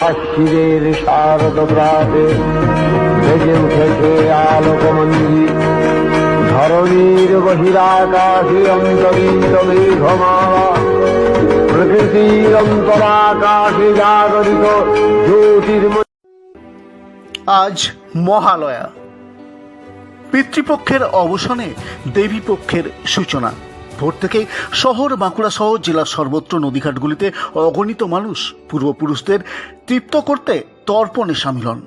আশ্বিরের শারদ প্রাতে বেজে উঠেছে আলোকমঞ্জি ধরণীর বহিরাকাশে অন্তরিত মেঘমালা, প্রকৃতির অন্তরাকাশে জাগরিত জ্যোতির্ময় আজ মহালয়া। পিতৃপক্ষের অবসানে দেবীপক্ষের সূচনা। ভোর থেকেই শহর, বাঁকুড়া সহ জেলার সর্বত্র নদীঘাটগুলিতে অগণিত মানুষ, পূর্বপুরুষদের তৃপ্ত করতে তর্পণে সামিল হন।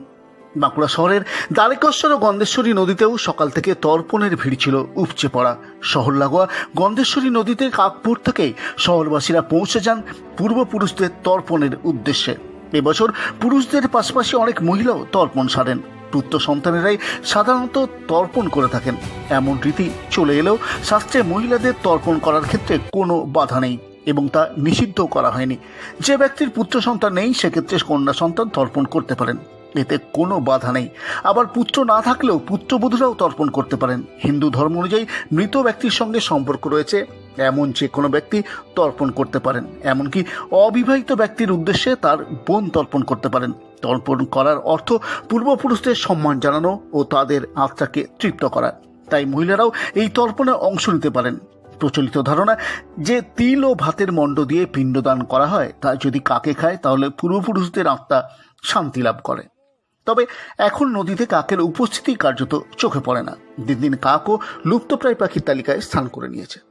বাঁকুড়া শহরের দ্বারেকেশ্বর ও গন্ধেশ্বরী নদীতেও সকাল থেকে তর্পণের ভিড় ছিল উপচে পড়া। শহর লাগোয়া গন্ধেশ্বরী নদীতে কাকপুর থেকেই শহরবাসীরা পৌঁছে যান পূর্বপুরুষদের তর্পণের উদ্দেশ্যে। এবছর পুরুষদের পাশাপাশি অনেক মহিলাও তর্পণ সারেন। পুত্র সন্তানেরাই সাধারণত তর্পণ করে থাকেন। এমন রীতি চলে এলেও শাস্ত্রে মহিলাদের তর্পণ করার ক্ষেত্রে কোনো বাধা নেই এবং তা নিষিদ্ধ করা হয়নি। যে ব্যক্তির পুত্র সন্তান নেই, সেক্ষেত্রে কন্যা সন্তান তর্পণ করতে পারেন। এতে কোনো বাধা নেই। আবার পুত্র না থাকলেও পুত্রবধূরাও তর্পণ করতে পারেন। হিন্দু ধর্ম অনুযায়ী মৃত ব্যক্তির সঙ্গে সম্পর্ক রয়েছে। এমন যে কোনো ব্যক্তি তর্পণ করতে পারেন, এমনকি অবিবাহিত ব্যক্তির উদ্দেশ্যে তার বোন তর্পণ করতে পারেন। তর্পণ করার অর্থ পূর্বপুরুষদের সম্মান জানানো ও তাদের আত্মাকে তৃপ্ত করা। তাই মহিলারাও এই তর্পণে অংশ নিতে পারেন। প্রচলিত ধারণা যে তিল ও ভাতের মণ্ড দিয়ে পিণ্ডদান করা হয়, তা যদি কাকে খায়, তাহলে পূর্বপুরুষদের আত্মা শান্তি লাভ করে। তবে এখন নদীতে কাকের উপস্থিতি কার্যত চোখে পড়ে না। দিন দিন কাকও লুপ্তপ্রায় পাখির তালিকায় স্থান করে নিয়েছে।